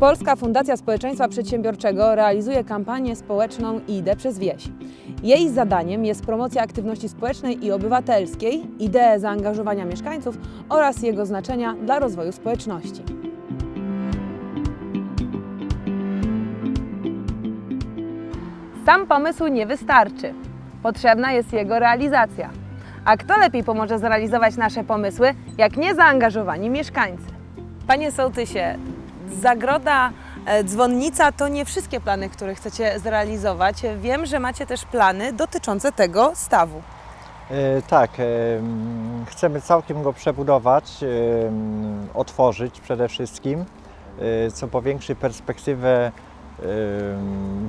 Polska Fundacja Społeczeństwa Przedsiębiorczego realizuje kampanię społeczną Idę przez wieś. Jej zadaniem jest promocja aktywności społecznej i obywatelskiej, idee zaangażowania mieszkańców oraz jego znaczenia dla rozwoju społeczności. Sam pomysł nie wystarczy. Potrzebna jest jego realizacja. A kto lepiej pomoże zrealizować nasze pomysły, jak nie zaangażowani mieszkańcy? Panie Sołtysie, zagroda, e, dzwonnica to nie wszystkie plany, które chcecie zrealizować. Wiem, że macie też plany dotyczące tego stawu. E, Tak, e, chcemy całkiem go przebudować, otworzyć przede wszystkim, co powiększy perspektywę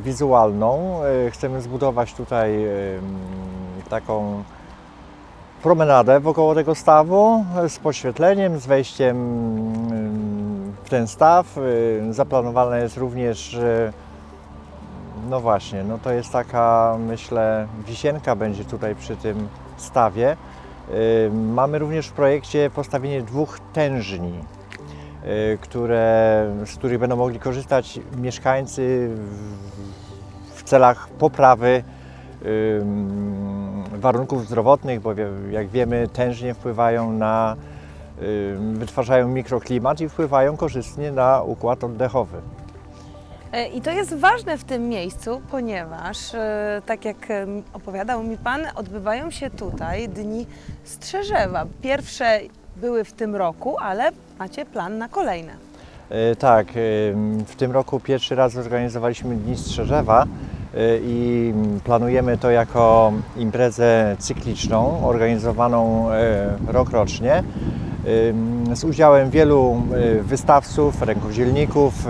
wizualną. Chcemy zbudować tutaj taką promenadę wokoło tego stawu z podświetleniem, z wejściem ten staw. E, Zaplanowane jest również e, no właśnie, no to jest taka, myślę, wisienka będzie tutaj przy tym stawie. Y, Mamy również w projekcie postawienie dwóch tężni, y, które, z których będą mogli korzystać mieszkańcy w, celach poprawy warunków zdrowotnych, bo jak wiemy tężnie wpływają na, wytwarzają mikroklimat i wpływają korzystnie na układ oddechowy. E, I to jest ważne w tym miejscu, ponieważ, e, tak jak e, opowiadał mi Pan, odbywają się tutaj dni Strzeżewa. Pierwsze były w tym roku, ale macie plan na kolejne. Tak, w tym roku pierwszy raz zorganizowaliśmy Dni Strzeżewa i planujemy to jako imprezę cykliczną, organizowaną rokrocznie z udziałem wielu e, wystawców, rękodzielników, e,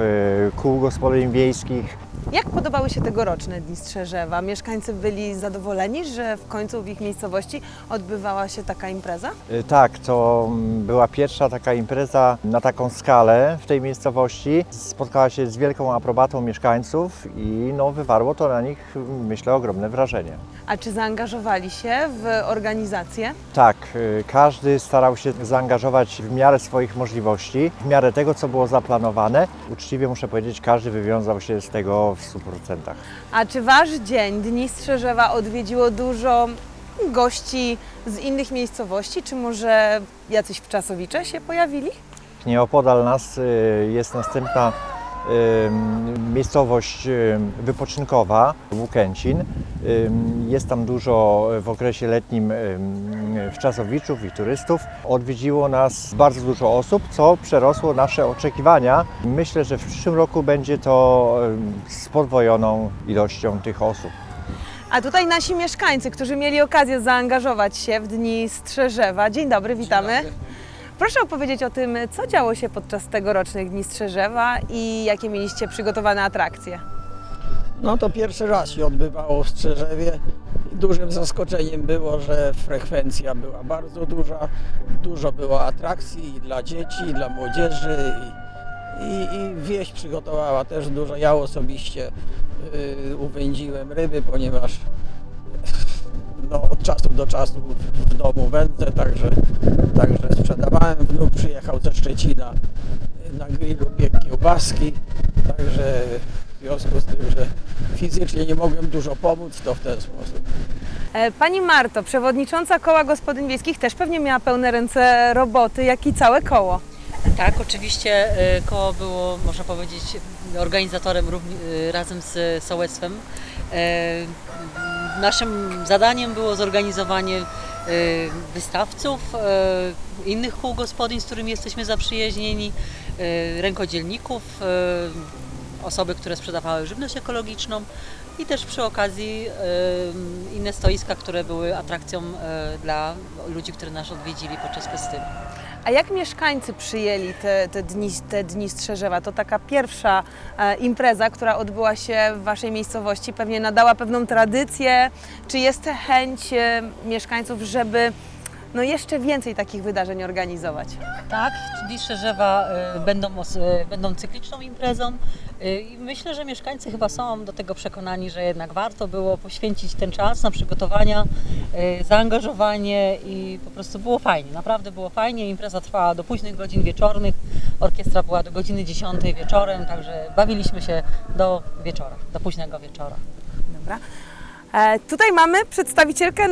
kół gospodyń wiejskich. Jak podobały się tegoroczne Dni Strzeżewa? Mieszkańcy byli zadowoleni, że w końcu w ich miejscowości odbywała się taka impreza? E, Tak, to mm, była pierwsza taka impreza na taką skalę w tej miejscowości. Spotkała się z wielką aprobatą mieszkańców i no, wywarło to na nich, myślę, ogromne wrażenie. A czy zaangażowali się w organizację? Tak, y, każdy starał się zaangażować w miarę swoich możliwości, w miarę tego, co było zaplanowane. Uczciwie muszę powiedzieć, każdy wywiązał się z tego w 100%. A czy Wasz dzień, Dni Strzeżewa, odwiedziło dużo gości z innych miejscowości? Czy może jacyś wczasowicze się pojawili? Nieopodal nas y, jest następna miejscowość wypoczynkowa, Łukęcin. Jest tam dużo w okresie letnim wczasowiczów i turystów. Odwiedziło nas bardzo dużo osób, co przerosło nasze oczekiwania. Myślę, że w przyszłym roku będzie to z podwojoną ilością tych osób. A tutaj nasi mieszkańcy, którzy mieli okazję zaangażować się w Dni Strzeżewa. Dzień dobry, witamy. Proszę opowiedzieć o tym, co działo się podczas tegorocznych Dni Strzeżewa i jakie mieliście przygotowane atrakcje. No to pierwszy raz się odbywało w Strzeżewie. Dużym zaskoczeniem było, że frekwencja była bardzo duża. Dużo było atrakcji i dla dzieci, i dla młodzieży. I, i, wieś przygotowała też dużo. Ja osobiście y, uwędziłem ryby, ponieważ no, od czasu do czasu w domu wędzę, także, także sprzedawałem. Wnuk przyjechał ze Szczecina na grillu piekł kiełbaski, także w związku z tym, że fizycznie nie mogłem dużo pomóc, to w ten sposób. E, Pani Marto, przewodnicząca Koła Gospodyń Wiejskich, też pewnie miała pełne ręce roboty, jak i całe koło. Tak, oczywiście y, koło było, można powiedzieć, organizatorem y, razem z sołectwem. Naszym zadaniem było zorganizowanie y, wystawców, y, innych kół gospodyń, z którymi jesteśmy zaprzyjaźnieni, y, rękodzielników, osoby, które sprzedawały żywność ekologiczną i też przy okazji inne stoiska, które były atrakcją dla ludzi, którzy nas odwiedzili podczas festynu. A jak mieszkańcy przyjęli te, te, dni, te dni Strzeżewa? To taka pierwsza e, impreza, która odbyła się w Waszej miejscowości, pewnie nadała pewną tradycję. Czy jest chęć e, mieszkańców, żeby no jeszcze więcej takich wydarzeń organizować. Tak, czyli Szerzewa y, będą, os- y, będą cykliczną imprezą y, i myślę, że mieszkańcy chyba są do tego przekonani, że jednak warto było poświęcić ten czas na przygotowania, y, zaangażowanie i po prostu było fajnie, naprawdę było fajnie. Impreza trwała do późnych godzin wieczornych, orkiestra była do godziny 10 wieczorem, także bawiliśmy się do wieczora, do późnego wieczora. Dobra. E, tutaj mamy przedstawicielkę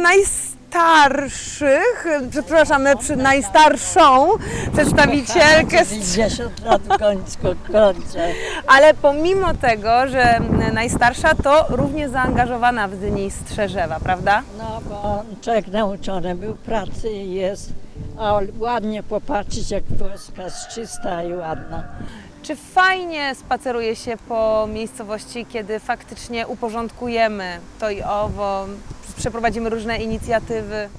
najstarszych, przepraszam, przy, najstarszą przedstawicielkę, z, 50 lat w końcu kończę. ale pomimo tego, że najstarsza, to równie zaangażowana w Dni Strzeżewa, prawda? No bo człowiek nauczony był pracy i jest, a ładnie popatrzeć jak Polska jest czysta i ładna. Czy fajnie spaceruje się po miejscowości, kiedy faktycznie uporządkujemy to i owo, przeprowadzimy różne inicjatywy?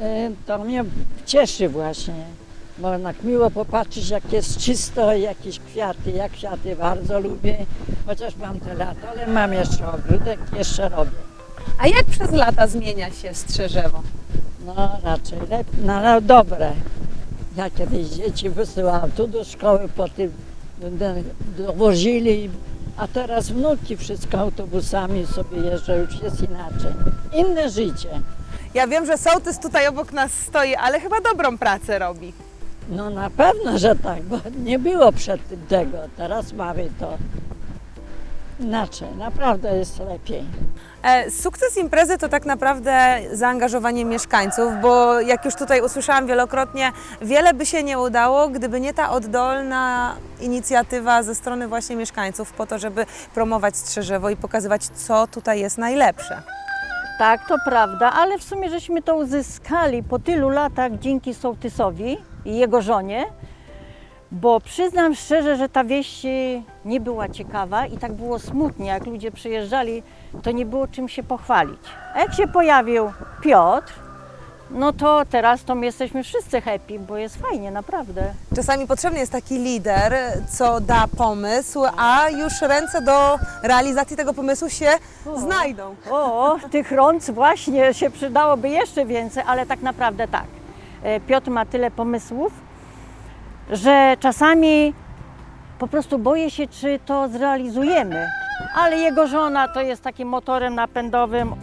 E, To mnie cieszy właśnie, bo tak miło popatrzeć jak jest czysto i jakieś kwiaty. Ja kwiaty bardzo lubię, chociaż mam te lata, ale mam jeszcze ogródek, jeszcze robię. A jak przez lata zmienia się Strzeżewo? No raczej lepiej, no, no dobre. Ja kiedyś dzieci wysyłałam tu do szkoły, potem do- dowozili, a teraz wnuki wszystko autobusami sobie jeżdżą, już jest inaczej. Inne życie. Ja wiem, że sołtys tutaj obok nas stoi, ale chyba dobrą pracę robi. No na pewno, że tak, bo nie było przed tym tego, teraz mamy to. Inaczej, naprawdę jest lepiej. E, Sukces imprezy to tak naprawdę zaangażowanie mieszkańców, bo jak już tutaj usłyszałam wielokrotnie, wiele by się nie udało, gdyby nie ta oddolna inicjatywa ze strony właśnie mieszkańców po to, żeby promować Strzeżewo i pokazywać, co tutaj jest najlepsze. Tak, to prawda, ale w sumie żeśmy to uzyskali po tylu latach dzięki sołtysowi i jego żonie, bo przyznam szczerze, że ta wieś e, nie była ciekawa i tak było smutnie. Jak ludzie przyjeżdżali, to nie było czym się pochwalić. A jak się pojawił Piotr, no to teraz to my jesteśmy wszyscy happy, bo jest fajnie, naprawdę. Czasami potrzebny jest taki lider, co da pomysł, a już ręce do realizacji tego pomysłu się znajdą. O, tych rąc właśnie się przydałoby jeszcze więcej, ale tak naprawdę tak. E, Piotr ma tyle pomysłów, że czasami po prostu boję się, czy to zrealizujemy. Ale jego żona to jest takim motorem napędowym.